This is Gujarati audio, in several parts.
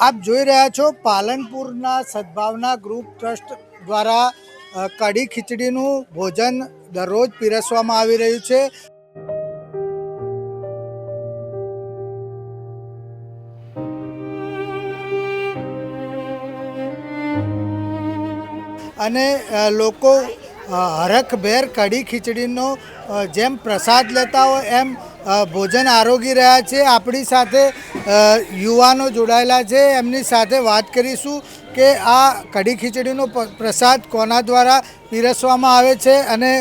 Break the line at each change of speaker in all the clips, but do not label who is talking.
આપ જોઈ રહ્યા છો પાલનપુરના સદભાવના ગ્રુપ ટ્રસ્ટ દ્વારા કઢી ખીચડીનું ભોજન દરરોજ પીરસવામાં આવી રહ્યું છે. અને લોકો હરખભેર કઢી ખીચડીનો જેમ પ્રસાદ લેતા હોય એમ ભોજન આરોગી રહ્યા છે. આપણી સાથે યુવાનો જોડાયેલા છે. એમની સાથે વાત કરીશું કે આ કઢી ખીચડીનો પ્રસાદ કોના દ્વારા પીરસવામાં આવે છે અને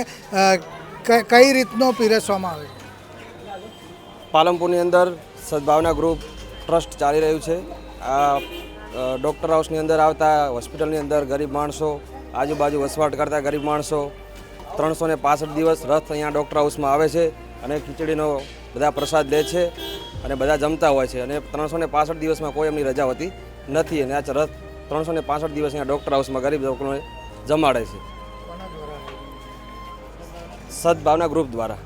કઈ રીતનો પીરસવામાં આવે
પાલનપુરની અંદર સદભાવના ગ્રુપ ટ્રસ્ટ ચાલી રહ્યું છે. આ ડૉક્ટર હાઉસની અંદર આવતા, હોસ્પિટલની અંદર ગરીબ માણસો, આજુબાજુ વસવાટ કરતા ગરીબ માણસો, ત્રણસો ને પાસઠ દિવસ રથ અહીંયા ડૉક્ટર હાઉસમાં આવે છે. અને ખીચડીનો બધા પ્રસાદ લે છે અને બધા જમતા હોય છે. અને ત્રણસો ને પાસઠ દિવસમાં કોઈ એમની રજા હોતી નથી. અને આ રથ ત્રણસો ને પાસઠ દિવસ અહીંયા ડૉક્ટર હાઉસમાં ગરીબ લોકોને જમાડે છે. સદભાવના ગ્રુપ દ્વારા.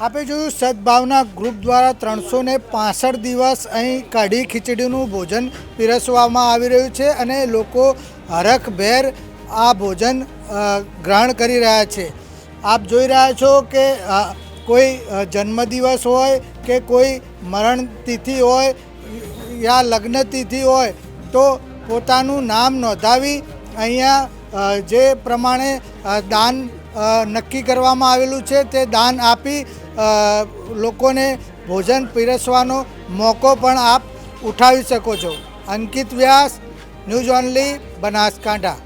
આપે જોયું સદભાવના ગ્રુપ દ્વારા ત્રણસો ને પાસઠ દિવસ અહીં કઢી ખીચડીનું ભોજન પીરસવામાં આવી રહ્યું છે અને લોકો હરખભેર આ ભોજન ગ્રહણ કરી રહ્યા છે. આપ જોઈ રહ્યા છો કે કોઈ જન્મદિવસ હોય કે કોઈ મરણ તિથિ હોય યા લગ્ન તિથિ હોય, તો પોતાનું નામ નોંધાવી અહીંયા જે પ્રમાણે દાન નક્કી કરવામાં આવેલું છે, તે દાન આપી લોકોને ભોજન પીરસવાનો મોકો પણ આપ ઉઠાવી શકો છો. Ankit Vyas, news only Banaskantha.